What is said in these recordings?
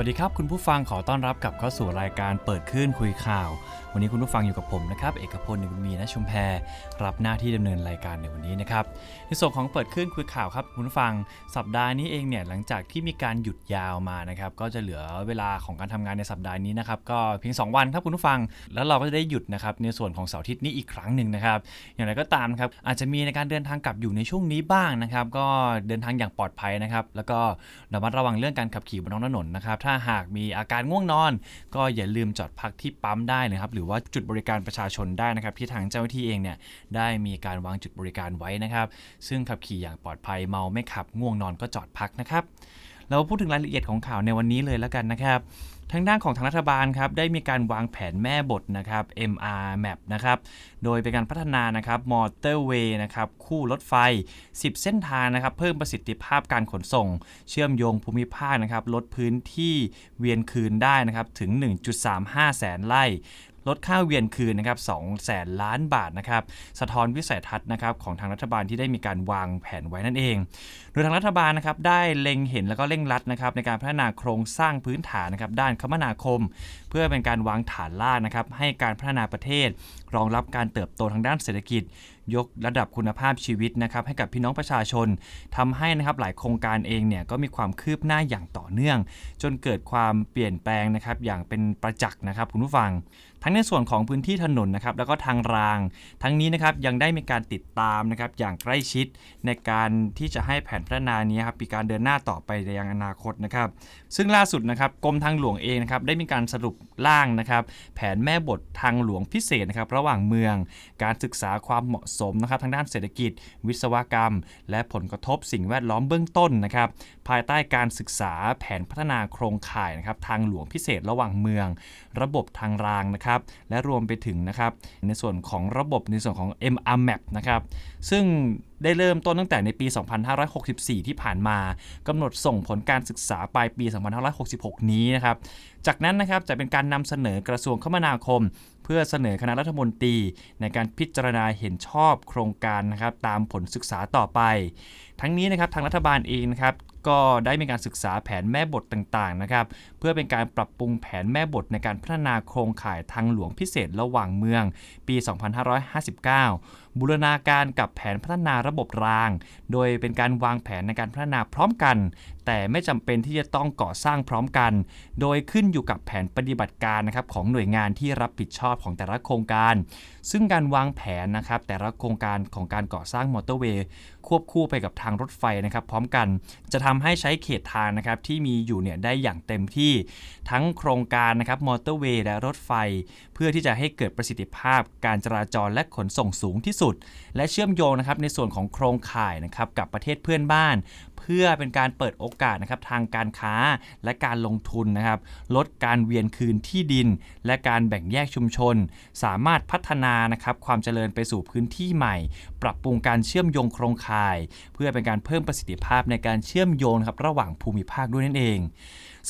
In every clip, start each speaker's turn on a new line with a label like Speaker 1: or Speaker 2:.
Speaker 1: วัสดีครับ คุณผู้ฟังขอต้อนรับกลับเข้าสู่รายการเปิดคลื่นคุยข่าว วันนี้คุณผู้ฟังอยู่กับผมนะครับ เอกพลหนึ่งบุญมีนะชุมแพรรับหน้าที่ดำเนินรายการในวันนี้นะครับในส่วนของเปิดคลื่นคุยข่าวครับคุณผู้ฟังสัปดาห์นี้เองเนี่ยหลังจากที่มีการหยุดยาวมานะครับก็จะเหลือเวลาของการทำงานในสัปดาห์นี้นะครับก็เพียง 2 วันครับคุณผู้ฟัง แล้วเราก็จะได้หยุดนะครับในส่วนของเสาร์อาทิตย์นี้อีกครั้งหนึ่งนะครับอย่างไรก็ตามครับอาจจะมีในการเดินทางกลับอยู่ในช่วงนี้บ้างนะครับก็เดินทางอย่างปลอดภัยนะครับแล้วก็ระมัดระวังเรื่องการขับขี่บนท้องถนนนะครับถ้าหากมีอาการง่วงนอน ก็อย่าลืมจอดพักที่ปั๊มได้นะครับ หรือว่าจุดบริการประชาชนได้นะครับ ที่ทางเจ้าหน้าที่เองเนี่ยได้มีการวางจุดบริการไว้นะครับ ซึ่งขับขี่อย่างปลอดภัยเมาไม่ขับง่วงนอนก็จอดพักนะครับเราพูดถึงรายละเอียดของข่าวในวันนี้เลยแล้วกันนะครับ ทางด้านของทางรัฐบาลครับได้มีการวางแผนแม่บทนะครับ MR Map นะครับโดยเป็นการพัฒนานะครับมอเตอร์เวย์นะครับคู่รถไฟ 10 เส้นทางนะครับเพิ่มประสิทธิภาพการขนส่ง เชื่อมโยงภูมิภาคนะครับลดพื้นที่เวียนคืนได้นะครับถึง 1.35 แสนไร่ ลดค่าเวียนคืนนะครับ2แสนล้านบาทนะครับสะท้อนวิสัยทัศน์นะครับของทางรัฐบาลที่ได้มีการวางแผนไว้นั่นเอง โดยทางรัฐบาลนะครับได้เล็งเห็นแล้วก็เร่งรัดนะครับในการพัฒนาโครงสร้างพื้นฐานนะครับด้านคมนาคม เพื่อเป็นการวางฐานรากนะครับให้การพัฒนาประเทศ รองรับการเติบโตทางด้านเศรษฐกิจ ยกระดับคุณภาพชีวิตนะครับให้กับพี่น้องประชาชนทำให้นะครับหลายโครงการเองเนี่ยก็มีความคืบหน้าอย่างต่อเนื่อง จนเกิดความเปลี่ยนแปลงนะครับอย่างเป็นประจักษ์นะครับคุณผู้ฟัง ทั้งในส่วนของพื้นที่ถนนนะครับแล้วก็ทางราง ทั้งนี้นะครับยังได้มีการติดตามนะครับอย่างใกล้ชิดในการที่จะให้แผนพัฒนานี้ครับมีการเดินหน้าต่อไปในยังอนาคตนะครับซึ่งล่าสุดนะครับกรมทางหลวงเองนะครับได้มีการสรุปร่างนะครับแผนแม่บททางหลวงพิเศษนะครับระหว่างเมือง การศึกษาความเหมาะสมนะครับทางด้านเศรษฐกิจ วิศวกรรม และผลกระทบสิ่งแวดล้อมเบื้องต้นนะครับภายใต้การศึกษาแผนพัฒนาโครงข่ายนะครับทางหลวงพิเศษระหว่างเมือง ระบบทางรางนะครับและรวมไปถึงนะครับในส่วนของระบบในส่วนของ MR Map นะครับซึ่งได้เริ่มต้นตั้งแต่ในปี 2564 ที่ผ่านมากำหนดส่งผลการศึกษาปลายปี 2566 นี้นะครับ จากนั้นนะครับจะเป็นการนำเสนอกระทรวงคมนาคม เพื่อเสนอคณะรัฐมนตรี ในการพิจารณาเห็นชอบโครงการนะครับตามผลศึกษาต่อไป ทั้งนี้นะครับทางรัฐบาลเองนะครับก็ได้มีการศึกษาแผนแม่บทต่างๆนะครับ พื่อเป็นการปรับปรุงแผนแม่บทในการพัฒนาโครงข่ายทางหลวงพิเศษระหว่างเมือง ปี 2559 บูรณาการกับแผนพัฒนาระบบราง โดยเป็นการวางแผนในการพัฒนาพร้อมกัน แต่ไม่จำเป็นที่จะต้องก่อสร้างพร้อมกัน โดยขึ้นอยู่กับแผนปฏิบัติการนะครับของหน่วยงานที่รับผิดชอบของแต่ละโครงการ ซึ่งการวางแผนนะครับแต่ละโครงการของการก่อสร้างมอเตอร์เวย์ควบคู่ไปกับทางรถไฟนะครับพร้อมกัน จะทำให้ใช้เขตทางนะครับที่มีอยู่เนี่ยได้อย่างเต็มที่ทั้งโครงการนะครับมอเตอร์เวย์และรถไฟ เพื่อที่จะให้เกิดประสิทธิภาพการจราจรและขนส่งสูงที่สุด และเชื่อมโยงนะครับในส่วนของโครงข่ายนะครับกับประเทศเพื่อนบ้าน เพื่อเป็นการเปิดโอกาสนะครับทางการค้าและการลงทุนนะครับลดการเวียนคืนที่ดิน และการแบ่งแยกชุมชน สามารถพัฒนานะครับความเจริญไปสู่พื้นที่ใหม่ ปรับปรุงการเชื่อมโยงโครงข่าย เพื่อเป็นการเพิ่มประสิทธิภาพในการเชื่อมโยงครับระหว่างภูมิภาคด้วยนั่นเอง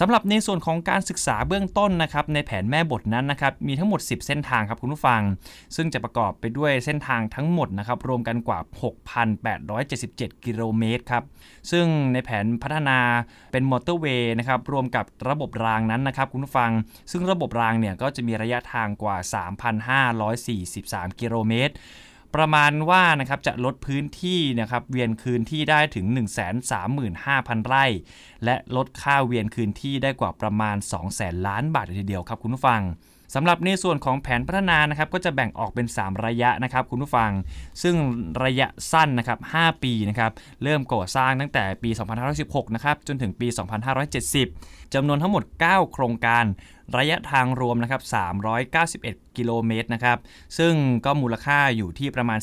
Speaker 1: สำหรับในส่วนของการศึกษาเบื้องต้นนะครับในแผนแม่บทนั้นนะครับมีทั้งหมด 10 เส้นทางครับคุณผู้ฟัง ซึ่งจะประกอบไปด้วยเส้นทางทั้งหมดนะครับรวมกันกว่า 6,877 กิโลเมตรครับซึ่งในแผนพัฒนาเป็นมอเตอร์เวย์นะครับรวมกับระบบรางนั้นนะครับคุณผู้ฟัง ซึ่งระบบรางเนี่ยก็จะมีระยะทางกว่า 3,543 กิโลเมตร ประมาณว่านะครับจะลดพื้นที่นะครับเวียนคืนที่ได้ถึง 135,000 ไร่ และลดค่าเวียนคืนที่ได้กว่าประมาณ 200,000ล้านบาทเลยทีเดียวครับคุณผู้ฟัง สำหรับในส่วนของแผนพัฒนานะครับก็จะแบ่งออกเป็น 3 ระยะนะครับคุณผู้ฟัง ซึ่งระยะสั้นนะครับ5ปีนะครับเริ่มก่อสร้างตั้งแต่ปี 2516นะครับจนถึงปี 2570จำนวนทั้งหมด 9 โครงการ ระยะทางรวมนะครับ391 กิโลเมตรนะครับซึ่งก็มูลค่าอยู่ที่ประมาณ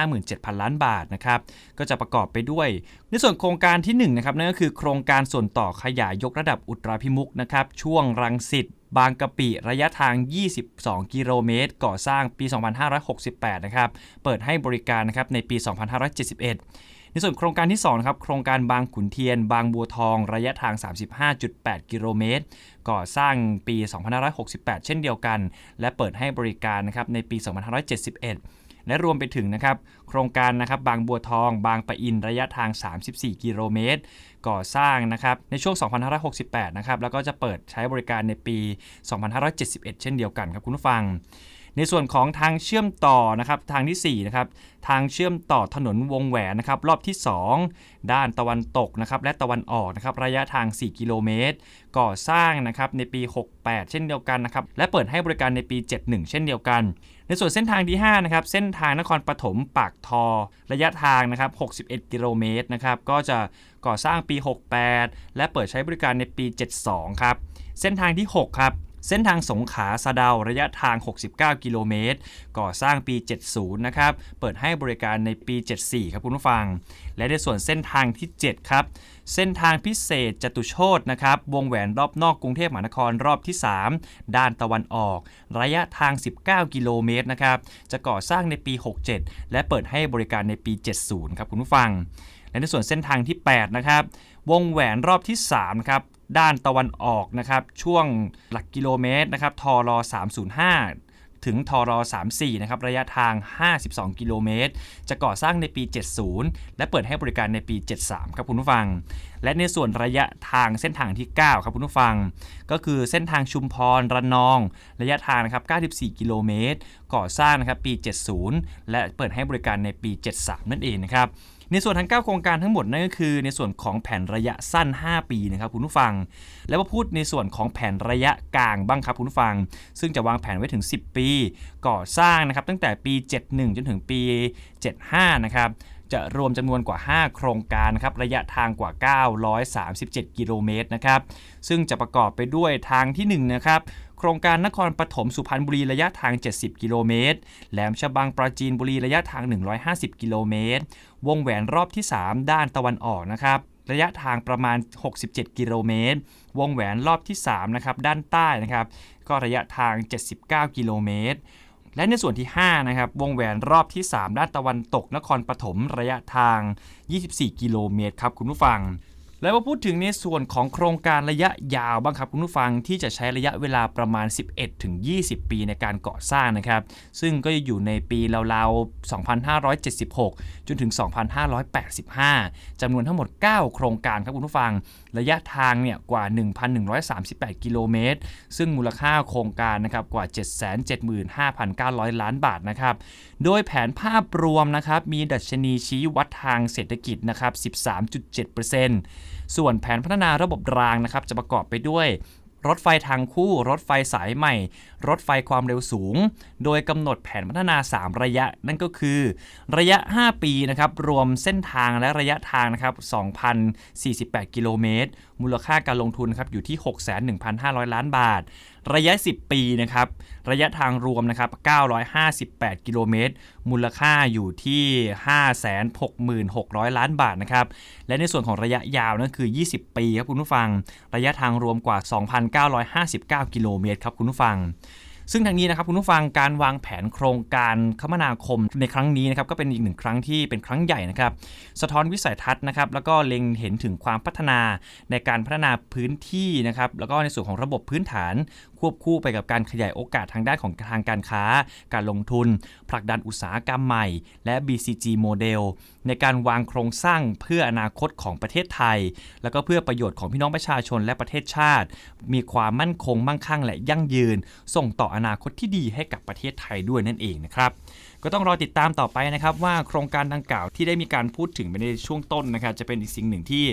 Speaker 1: 457,000 ล้านบาทนะครับก็จะประกอบไปด้วยในส่วนโครงการที่1นะครับนั่นก็คือโครงการส่วนต่อขยายยกระดับอุตราพิมุกนะครับช่วงรังสิต บางกะปิระยะทาง 22 กิโลเมตร ก่อสร้างปี 2568 นะครับ เปิดให้บริการนะครับในปี 2571 ในส่วนโครงการที่2ครับโครงการบางขุนเทียน บางบัวทอง ระยะทาง 35.8 กิโลเมตร ก่อสร้างปี 2568 เช่นเดียวกัน และเปิดให้บริการนะครับในปี 2571 และรวมไปถึงนะครับโครงการนะครับบางบัวทองบางปะอินระยะทาง 34 กิโลเมตร ก่อสร้างนะครับในช่วง 2568 นะครับแล้วก็จะเปิดใช้บริการในปี 2571 เช่นเดียวกันครับคุณผู้ฟังในส่วนของทางเชื่อมต่อนะครับทางที่4นะครับทางเชื่อมต่อถนนวงแหวนนะครับรอบที่ 2 ด้านตะวันตกนะครับและตะวันออกนะครับระยะทาง 4 กิโลเมตร ก่อสร้างนะครับในปี 68 เช่นเดียวกันนะครับและเปิดให้บริการในปี 71 เช่นเดียวกัน ในส่วนเส้นทางที่5นะครับเส้นทางนครปฐมปากทอ ระยะทางนะครับ 61 กิโลเมตรนะครับก็จะก่อสร้างปี 68 และเปิดใช้บริการในปี 72 ครับ เส้นทางที่ 6 ครับ เส้นทางสงขาสะเดาระยะทาง 69 กิโลเมตร ก่อสร้างปี 70 นะครับ เปิดให้บริการในปี 74 ครับคุณผู้ฟัง และในส่วนเส้นทางที่ 7 ครับ เส้นทางพิเศษจตุโชตนะครับ วงแหวนรอบนอกกรุงเทพมหานครรอบที่ 3 ด้านตะวันออก ระยะทาง 19 กิโลเมตรนะครับ จะก่อสร้างในปี 67 และเปิดให้บริการในปี 70 ครับคุณผู้ฟังและในส่วนเส้นทางที่ 8 นะครับ วงแหวนรอบที่3ครับ ด้านตะวันออกนะครับ ช่วงหลักกิโลเมตรนะครับทอร305 ถึงทอร34 นะครับ ระยะทาง 52 กิโลเมตร จะก่อสร้างในปี 70 และเปิดให้บริการในปี 73 ครับคุณผู้ฟัง และในส่วนระยะทางเส้นทางที่ 9 ครับคุณผู้ฟัง ก็คือเส้นทางชุมพรระนอง ระยะทางนะครับ 94 กิโลเมตร ก่อสร้างนะครับปี 70 และเปิดให้บริการในปี 73 นั่นเองนะครับ ในส่วนทั้ง 9 โครงการทั้งหมดนั่นก็คือ ในส่วนของแผนระยะสั้น 5 ปีนะครับคุณผู้ฟัง แล้วมาพูดในส่วนของแผนระยะกลางบ้างครับคุณผู้ฟัง ซึ่งจะวางแผนไว้ถึง 10 ปี ก่อสร้างนะครับตั้งแต่ปี 71 จนถึงปี 75 นะครับจะรวมจำนวนกว่า 5 โครงการนะครับระยะทางกว่า 937 กิโลเมตรนะครับซึ่งจะประกอบไปด้วยทางที่1นะครับ โครงการนครปฐมสุพรรณบุรีระยะทาง 70 กิโลเมตร แหลมฉบังปราจีนบุรีระยะทาง 150 กิโลเมตร วงแหวนรอบที่ 3 ด้านตะวันออกนะครับระยะทางประมาณ 67 กิโลเมตร วงแหวนรอบที่ 3 นะครับ ด้านใต้นะครับ ก็ระยะทาง 79 กิโลเมตร และในส่วนที่ 5 นะครับ วงแหวนรอบที่ 3 ด้านตะวันตก นครปฐม ระยะทาง 24 กิโลเมตรครับ คุณผู้ฟัง แล้วมาพูดถึงในส่วนของโครงการระยะยาวบ้างครับคุณผู้ฟังที่จะใช้ระยะเวลาประมาณ 11ถึง20 ปีในการก่อสร้างนะครับ ซึ่งก็จะอยู่ในปีราวๆ 2576 จนถึง 2585 จำนวนทั้งหมด 9 โครงการครับคุณผู้ฟัง ระยะทางเนี่ยกว่า 1,138 กิโลเมตร ซึ่งมูลค่าโครงการนะครับกว่า 775,900 ล้านบาทนะครับ โดยแผนภาพรวมนะครับมีดัชนีชี้วัดทางเศรษฐกิจนะครับ 13.7%ส่วนแผนพัฒนาระบบรางนะครับจะประกอบไปด้วย รถไฟทางคู่ รถไฟสายใหม่ รถไฟความเร็วสูง โดยกำหนดแผนพัฒนา 3 ระยะ นั่นก็คือ ระยะ 5 ปีนะครับ รวมเส้นทางและระยะทางนะครับ 2,048 กิโลเมตร มูลค่าการลงทุนครับอยู่ที่61,500 ล้านบาท ระยะ 10 ปีนะครับระยะทางรวมนะครับ958 กิโลเมตร มูลค่าอยู่ที่ 566,600 ล้านบาทนะครับและในส่วนของระยะยาวนั่นคือ 20 ปีครับคุณผู้ฟัง ระยะทางรวมกว่า 2,959 กิโลเมตรครับคุณผู้ฟังซึ่งทางนี้นะครับคุณผู้ฟังการวางแผนโครงการคมนาคมในครั้งนี้นะครับก็เป็นอีกหนึ่งครั้งที่เป็นครั้งใหญ่นะครับ สะท้อนวิสัยทัศน์นะครับแล้วก็เล็งเห็นถึงความพัฒนาในการพัฒนาพื้นที่นะครับแล้วก็ในส่วนของระบบพื้นฐานควบคู่ไปกับการขยายโอกาสทางด้านของทางการค้า การลงทุน ผลักดันอุตสาหกรรมใหม่ และ BCG โมเดลในการวางโครงสร้างเพื่ออนาคตของประเทศไทย แล้วก็เพื่อประโยชน์ของพี่น้องประชาชนและประเทศชาติ มีความมั่นคงมั่งคั่งและยั่งยืน ส่งต่ออนาคตที่ดีให้กับประเทศไทยด้วยนั่นเองนะครับ ก็ต้องรอติดตามต่อไปนะครับว่าโครงการดังกล่าวที่ได้มีการพูดถึงไปในช่วงต้นนะครับจะเป็นอีกสิ่งหนึ่งที่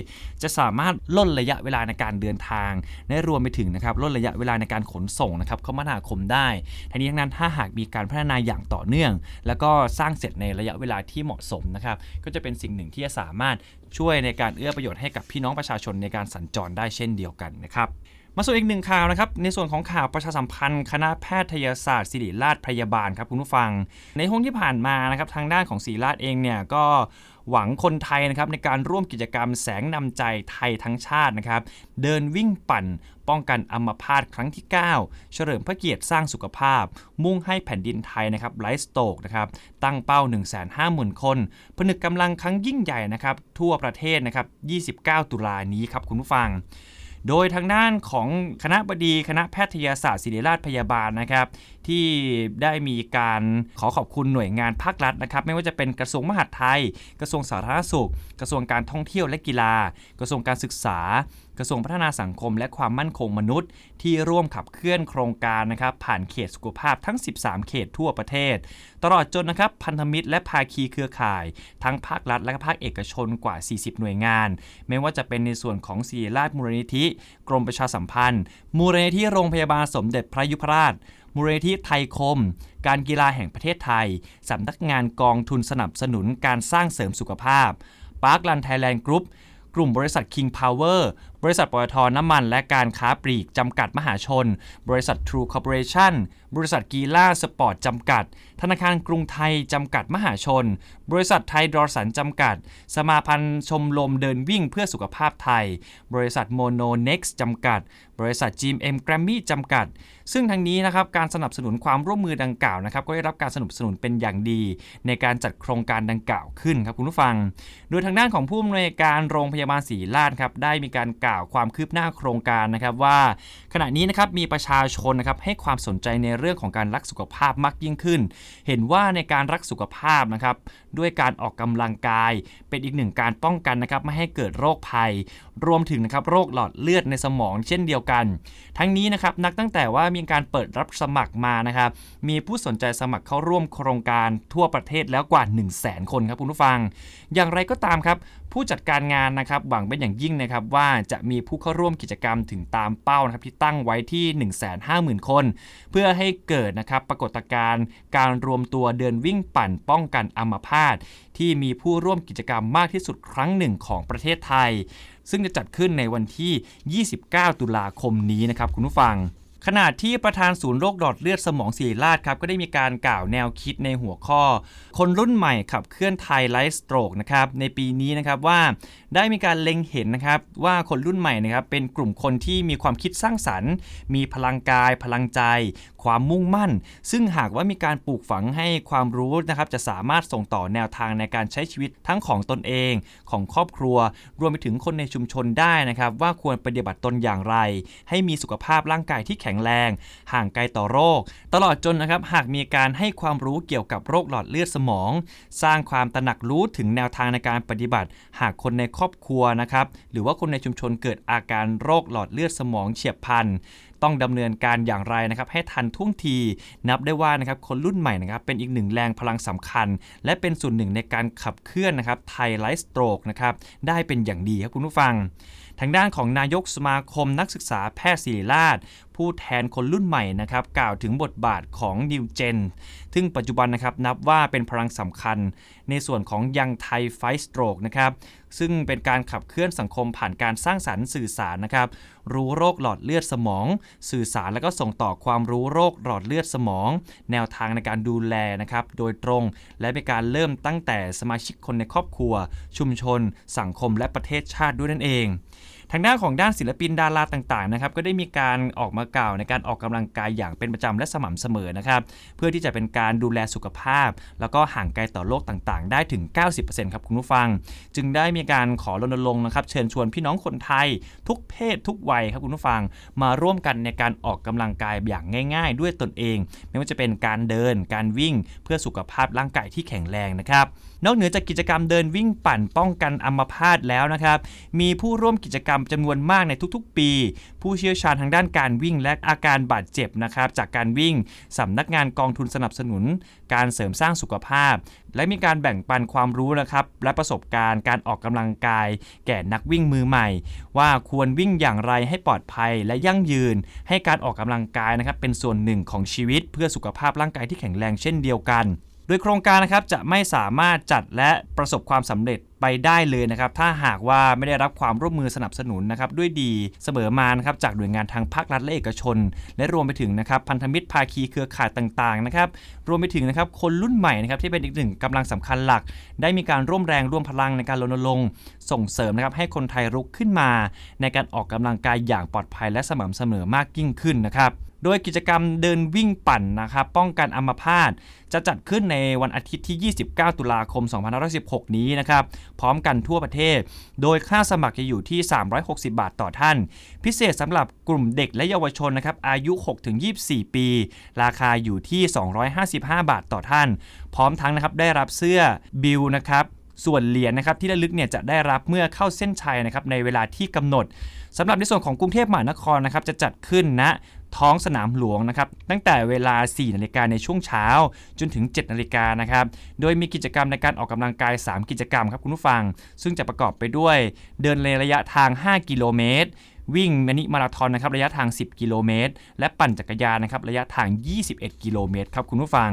Speaker 1: จะสามารถล่นระยะเวลาในการเดินทางและรวมไปถึงนะครับล่นระยะเวลาในการขนส่งนะครับคมนาคมได้ทั้งนี้ทั้งนั้นถ้าหากมีการพัฒนาอย่างต่อเนื่อง แล้วก็สร้างเสร็จในระยะเวลาที่เหมาะสมนะครับก็จะเป็นสิ่งหนึ่งที่จะสามารถช่วยในการเอื้อประโยชน์ให้กับพี่น้องประชาชนในการสัญจรได้เช่นเดียวกันนะครับ มาสู่อีกหนึ่งข่าวนะครับ ในส่วนของข่าวประชาสัมพันธ์ คณะแพทยศาสตร์ศิริราชพยาบาลครับคุณผู้ฟัง ในห้องที่ผ่านมานะครับทางด้านของศิริราชเองเนี่ยก็หวังคนไทยนะครับในการร่วมกิจกรรมแสงนำใจไทยทั้งชาตินะครับ เดินวิ่งปั่น ป้องกันอัมพาตครั้งที่ 9 เฉลิมพระเกียรติสร้างสุขภาพ มุ่งให้แผ่นดินไทยนะครับไลฟ์สโตกนะครับตั้งเป้า 150,000 คน ผนึกกำลังครั้งยิ่งใหญ่นะครับทั่วประเทศนะครับ 29 ตุลานี้ครับคุณผู้ฟัง โดยทางด้านของคณะบดีคณะแพทยศาสตร์ศิริราชพยาบาลนะครับ ที่ได้มีการขอขอบคุณหน่วยงานภาครัฐนะครับ ไม่ว่าจะเป็นกระทรวงมหาดไทย กระทรวงสาธารณสุข กระทรวงการท่องเที่ยวและกีฬา กระทรวงการศึกษา กระทรวงพัฒนาสังคม และความมั่นคงมนุษย์ ที่ร่วมขับเคลื่อนโครงการนะครับผ่านเขตสุขภาพทั้ง 13 เขตทั่วประเทศ ตลอดจนนะครับพันธมิตรและภาคีเครือข่าย ทั้งภาครัฐและภาคเอกชนกว่า 40 หน่วยงาน ไม่ว่าจะเป็นในส่วนของศิริราชมูลนิธิ กรมประชาสัมพันธ์ มูลนิธิโรงพยาบาลสมเด็จพระยุพราช มูลนิธิไทยคม การกีฬาแห่งประเทศไทย สำนักงานกองทุนสนับสนุนการสร้างเสริมสุขภาพ ปาร์คลันไทยแลนด์กรุ๊ปกลุ่มบริษัท King Power บริษัทปตทน้ำมันและการค้าปลีกจำกัดมหาชน บริษัท True Corporation บริษัทกีล่าสปอร์ตจำกัด ธนาคารกรุงไทยจำกัดมหาชน บริษัทไทยดอสันจำกัด สมาพันธ์ชมรมเดินวิ่งเพื่อสุขภาพไทย บริษัทโมโนเน็กซ์จำกัด บริษัท GMM Grammy จำกัด ซึ่งทั้งนี้นะครับการสนับสนุนความร่วมมือดังกล่าวนะครับก็ได้รับการสนับสนุนเป็นอย่างดี ในการจัดโครงการดังกล่าวขึ้นครับคุณผู้ฟัง โดยทางด้านของผู้อำนวยการโรงพยาบาลศรีราชครับได้มีการกล่าวาวความคืบหน้าโครงการนะครับว่า ขณะนี้นะครับมีประชาชนนะครับให้ความสนใจในเรื่องของการรักสุขภาพมากยิ่งขึ้น เห็นว่าในการรักสุขภาพนะครับด้วยการออกกำลังกาย เป็นอีกหนึ่งการป้องกันนะครับไม่ให้เกิดโรคภัย รวมถึงนะครับโรคหลอดเลือดในสมองเช่นเดียวกัน ทั้งนี้นะครับนักตั้งแต่ว่ามีการเปิดรับสมัครมานะครับมีผู้สนใจสมัครเข้าร่วมโครงการทั่วประเทศแล้วกว่า 1 0 0 0 0แสนคนครับคุณผู้ฟัง อย่างไรก็ตามครับ ผู้จัดการงานนะครับหวังเป็นอย่างยิ่งนะครับว่าจะมีผู้เข้าร่วมกิจกรรมถึงตามเป้านะครับที่ตั้งไว้ที่ 150,000 คน เพื่อให้เกิดนะครับปรากฏการณ์การรวมตัวเดินวิ่งปั่นป้องกันอัมพาตที่มีผู้ร่วมกิจกรรมมากที่สุดครั้งหนึ่งของประเทศไทย ซึ่งจะจัดขึ้นในวันที่ 29 ตุลาคมนี้นะครับคุณผู้ฟัง ขณะที่ประธานศูนย์โรคหลอดเลือดสมองศิริราชครับก็ได้มีการกล่าวแนวคิดในหัวข้อ คนรุ่นใหม่ขับเคลื่อนไทยไลฟ์สโตรกนะครับในปีนี้นะครับว่าได้มีการเล็งเห็นนะครับว่าคนรุ่นใหม่นะครับเป็นกลุ่มคนที่มีความคิดสร้างสรรค์ มีพลังกาย พลังใจ ความมุ่งมั่น ซึ่งหากว่ามีการปลูกฝังให้ความรู้นะครับจะสามารถส่งต่อแนวทางในการใช้ชีวิตทั้งของตนเองของครอบครัว รวมไปถึงคนในชุมชนได้นะครับว่าควรปฏิบัติตนอย่างไร ให้มีสุขภาพร่างกายที่แข็งแรง ห่างไกลต่อโรค ตลอดจนนะครับหากมีการให้ความรู้เกี่ยวกับโรคหลอดเลือดสมอง สร้างความตระหนักรู้ถึงแนวทางในการปฏิบัติ หากคนในครอบครัวนะครับหรือว่าคนในชุมชนเกิดอาการโรคหลอดเลือดสมองเฉียบพลันต้องดำเนินการอย่างไรนะครับให้ทันท่วงที นับได้ว่านะครับคนรุ่นใหม่นะครับเป็นอีกหนึ่งแรงพลังสำคัญ และเป็นส่วนหนึ่งในการขับเคลื่อนนะครับไทยไลฟ์สโตรกนะครับได้เป็นอย่างดีครับคุณผู้ฟัง ทางด้านของนายกสมาคมนักศึกษาแพทย์ศิริราชผู้แทนคนรุ่นใหม่นะครับกล่าวถึงบทบาทของ New Gen ซึ่งปัจจุบันนะครับนับว่าเป็นพลังสำคัญ ในส่วนของยังไทยไฟสโตรกนะครับซึ่งเป็นการขับเคลื่อนสังคมผ่านการสร้างสรรค์สื่อสารนะครับ รู้โรคหลอดเลือดสมอง สื่อสารและก็ส่งต่อความรู้โรคหลอดเลือดสมอง แนวทางในการดูแลนะครับโดยตรงและเป็นการเริ่มตั้งแต่สมาชิกคนในครอบครัว ชุมชน สังคมและประเทศชาติด้วยนั่นเอง ทางด้านของด้านศิลปินดาราต่างๆนะครับก็ได้มีการออกมากล่าวในการออกกำลังกายอย่างเป็นประจำและสม่ำเสมอนะครับเพื่อที่จะเป็นการดูแลสุขภาพ แล้วก็ห่างไกลต่อโรคต่างๆ ได้ถึง 90%ครับคุณผู้ฟัง จึงได้มีการขอรณรงค์นะครับเชิญชวนพี่น้องคนไทย ทุกเพศทุกวัยครับคุณผู้ฟัง มาร่วมกันในการออกกำลังกายอย่างง่าย ๆ ด้วยตนเอง ไม่ว่าจะเป็นการเดินการวิ่งเพื่อสุขภาพร่างกายที่แข็งแรงนะครับนอกเหนือจากกิจกรรมเดินวิ่งปั่นป้องกันอัมพาตแล้วนะครับมีผู้ร่วมกิจกรรมจำนวนมากในทุกๆ ปี ผู้เชี่ยวชาญทางด้านการวิ่งและอาการบาดเจ็บนะครับจากการวิ่งสำนักงานกองทุนสนับสนุน การเสริมสร้างสุขภาพ และมีการแบ่งปันความรู้นะครับและประสบการณ์การออกกำลังกาย แก่นักวิ่งมือใหม่ ว่าควรวิ่งอย่างไรให้ปลอดภัยและยั่งยืน ให้การออกกำลังกายนะครับเป็นส่วนหนึ่งของชีวิต เพื่อสุขภาพร่างกายที่แข็งแรงเช่นเดียวกัน โดยโครงการนะครับจะไม่สามารถจัดและประสบความสำเร็จ ไปได้เลยนะครับถ้าหากว่าไม่ได้รับความร่วมมือสนับสนุนนะครับด้วยดีเสมอมานะครับจากหน่วยงานทางภาครัฐและเอกชน และรวมไปถึงนะครับพันธมิตรภาคีเครือข่ายต่างๆนะครับรวมไปถึงนะครับคนรุ่นใหม่นะครับที่เป็นอีกหนึ่งกำลังสำคัญหลัก ได้มีการร่วมแรงร่วมพลังในการรณรงค์ส่งเสริมนะครับให้คนไทยรุกขึ้นมา ในการออกกำลังกายอย่างปลอดภัยและสม่ำเสมอมากยิ่งขึ้นนะครับ โดยกิจกรรมเดินวิ่งปั่นนะครับป้องกันอัมพาตจะจัดขึ้นในวันอาทิตย์ที่ 29 ตุลาคม 2516 นี้นะครับพร้อมกันทั่วประเทศ โดยค่าสมัครจะอยู่ที่ 360 บาทต่อท่าน พิเศษสำหรับกลุ่มเด็กและเยาวชนนะครับอายุ 6-24 ปี ราคาอยู่ที่ 255 บาทต่อท่าน พร้อมทั้งนะครับได้รับเสื้อบิลนะครับส่วนเหรียญนะครับที่ระลึกเนี่ยจะได้รับเมื่อเข้าเส้นชัยนะครับในเวลาที่กำหนด สำหรับในส่วนของกรุงเทพมหานครนะครับจะจัดขึ้นณท้องสนามหลวงนะครับตั้งแต่เวลา 4 นาฬิกาในช่วงเช้า จนถึง 7 นาฬิกานะครับโดยมีกิจกรรมในการออกกำลังกาย 3 กิจกรรมครับคุณผู้ฟัง ซึ่งจะประกอบไปด้วยเดินในระยะทาง 5 กิโลเมตร วิ่งมินิมาราธอนนะครับระยะทาง 10 กิโลเมตร และปั่นจักรยานนะครับระยะทาง 21 กิโลเมตรครับคุณผู้ฟัง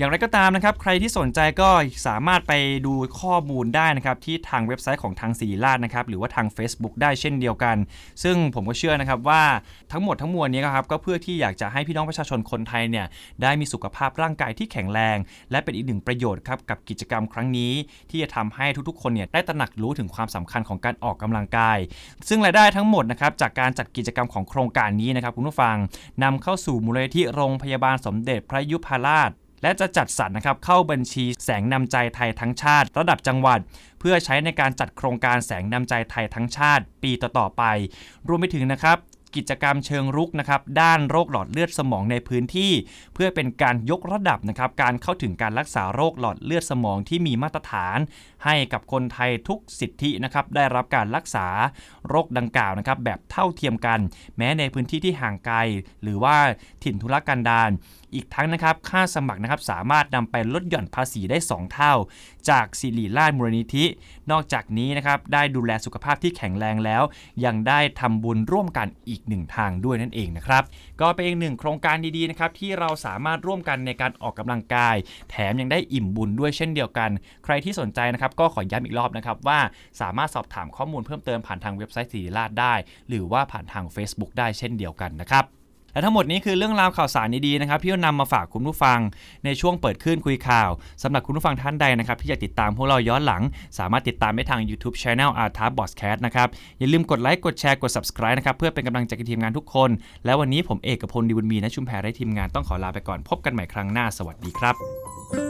Speaker 1: อย่างไรก็ตามนะครับ ใครที่สนใจก็สามารถไปดูข้อมูลได้นะครับ ที่ทางเว็บไซต์ของทางศิริราชนะครับ หรือว่าทาง Facebook ได้เช่นเดียวกัน ซึ่งผมก็เชื่อนะครับว่าทั้งหมดทั้งมวลนี้ครับก็เพื่อที่อยากจะให้พี่น้องประชาชนคนไทยเนี่ยได้มีสุขภาพร่างกายที่แข็งแรง และเป็นอีกหนึ่งประโยชน์ครับกับกิจกรรมครั้งนี้ ที่จะทำให้ทุกๆ คนเนี่ยได้ตระหนักรู้ถึงความสำคัญของการออกกำลังกาย ซึ่งรายได้ทั้งหมดนะครับจากการจัดกิจกรรมของโครงการนี้นะครับคุณผู้ฟังนำเข้าสู่มูลนิธิโรงพยาบาลสมเด็จพระยุพราช และจะจัดสรรนะครับเข้าบัญชีแสงนำใจไทยทั้งชาติ ระดับจังหวัด เพื่อใช้ในการจัดโครงการแสงนำใจไทยทั้งชาติ ปีต่อๆไป รวมไปถึงนะครับกิจกรรมเชิงรุกนะครับด้านโรคหลอดเลือดสมองในพื้นที่ เพื่อเป็นการยกระดับนะครับการเข้าถึงการรักษาโรคหลอดเลือดสมองที่มีมาตรฐาน ให้กับคนไทยทุกสิทธินะครับได้รับการรักษาโรคดังกล่าวนะครับแบบเท่าเทียมกัน แม้ในพื้นที่ที่ห่างไกล หรือว่าถิ่นทุรกันดาร อีกทั้งนะครับค่าสมัครนะครับสามารถนำไปลดหย่อนภาษีได้ 2 เท่า จากสิริราชมูลนิธิ นอกจากนี้นะครับได้ดูแลสุขภาพที่แข็งแรงแล้ว ยังได้ทำบุญร่วมกันอีกหนึ่งทางด้วยนั่นเองนะครับก็เป็นอีกหนึ่งโครงการดีๆนะครับที่เราสามารถร่วมกันในการออกกำลังกาย แถมยังได้อิ่มบุญด้วยเช่นเดียวกัน ใครที่สนใจนะครับก็ขอย้ำอีกรอบนะครับว่าสามารถสอบถามข้อมูลเพิ่มเติมผ่านทางเว็บไซต์สิริราชได้ หรือว่าผ่านทาง Facebook ได้เช่นเดียวกันนะครับ และทั้งหมดนี้คือเรื่องราวข่าวสารดีๆนะครับที่เรานำมาฝากคุณผู้ฟังในช่วงเปิดขึ้นคุยข่าวสำหรับคุณผู้ฟังท่านใดนะครับที่อยากติดตามพวกเราย้อนหลัง สามารถติดตามได้ทาง YouTube Channel a r t a b o s c a s t นะครับอย่าลืมกดไลค์กดแชร์กด subscribe นะครับเพื่อเป็นกำลังใจกับทีมงานทุกคน และวันนี้ผมเอกพลดีบุญมีนะชุมแพรได้ทีมงานต้องขอลาไปก่อนพบกันใหม่ครั้งหน้าสวัสดีครับ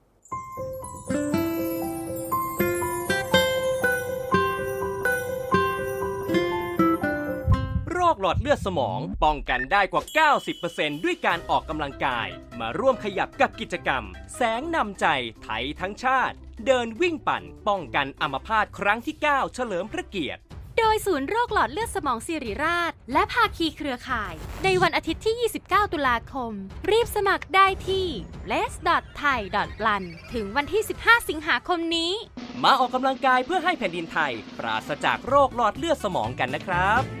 Speaker 2: หลอดเลือดสมอง ป้องกันได้กว่า 90%ด้วยการออกกำลังกาย มาร่วมขยับกับกิจกรรม แสงนำใจไทยทั้งชาติ เดินวิ่งปั่น ป้องกันอัมพาตครั้งที่ 9 เฉลิมพระเกียรติ
Speaker 3: โดยศูนย์โรคหลอดเลือดสมองสิริราช และภาคีเครือข่าย ในวันอาทิตย์ที่ 29 ตุลาคม รีบสมัครได้ที่ l e s t h a i p l a n ถึงวันที่ 15 สิงหาคมนี้
Speaker 2: มาออกกำลังกายเพื่อให้แผ่นดินไทย ปราศจากโรคหลอดเลือดสมองกันนะครับ